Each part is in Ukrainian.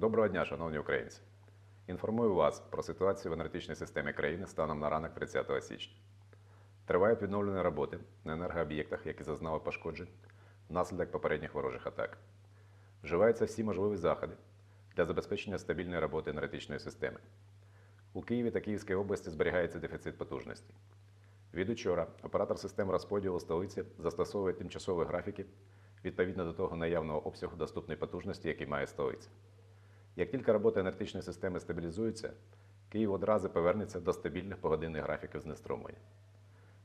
Доброго дня, шановні українці. Інформую вас про ситуацію в енергетичній системі країни станом на ранок 30 січня. Тривають відновлені роботи на енергооб'єктах, які зазнали пошкоджень внаслідок попередніх ворожих атак. Вживаються всі можливі заходи для забезпечення стабільної роботи енергетичної системи. У Києві та Київській області зберігається дефіцит потужності. Від учора оператор систем розподілу столиці застосовує тимчасові графіки відповідно до того наявного обсягу доступної потужності, який має столиця. Як тільки робота енергетичної системи стабілізується, Київ одразу повернеться до стабільних погодинних графіків знеструмлення.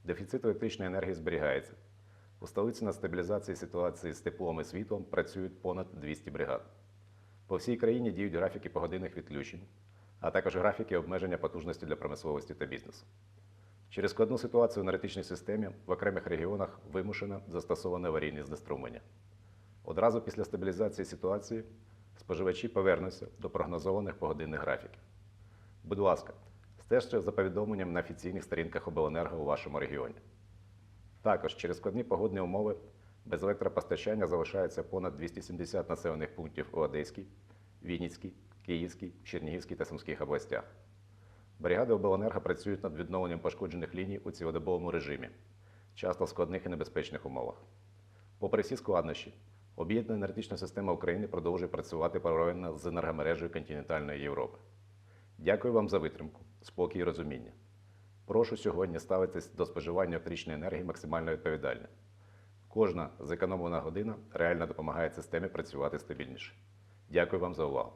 Дефіцит електричної енергії зберігається. У столиці над стабілізацією ситуації з теплом і світлом працюють понад 200 бригад. По всій країні діють графіки погодинних відключень, а також графіки обмеження потужності для промисловості та бізнесу. Через складну ситуацію в енергетичній системі в окремих регіонах вимушено застосоване аварійне знеструмлення. Одразу після стабілізації ситуації споживачі повернуться до прогнозованих погодинних графіків. Будь ласка, стежте за повідомленням на офіційних сторінках обленерго у вашому регіоні. Також через складні погодні умови без електропостачання залишається понад 270 населених пунктів у Одеській, Вінницькій, Київській, Чернігівській та Сумських областях. Бригади обленерго працюють над відновленням пошкоджених ліній у цілодобовому режимі, часто в складних і небезпечних умовах. Попри всі складнощі, об'єднана енергетична система України продовжує працювати паралельно з енергомережею континентальної Європи. Дякую вам за витримку, спокій і розуміння. Прошу сьогодні ставитись до споживання електричної енергії максимально відповідально. Кожна зекономлена година реально допомагає системі працювати стабільніше. Дякую вам за увагу.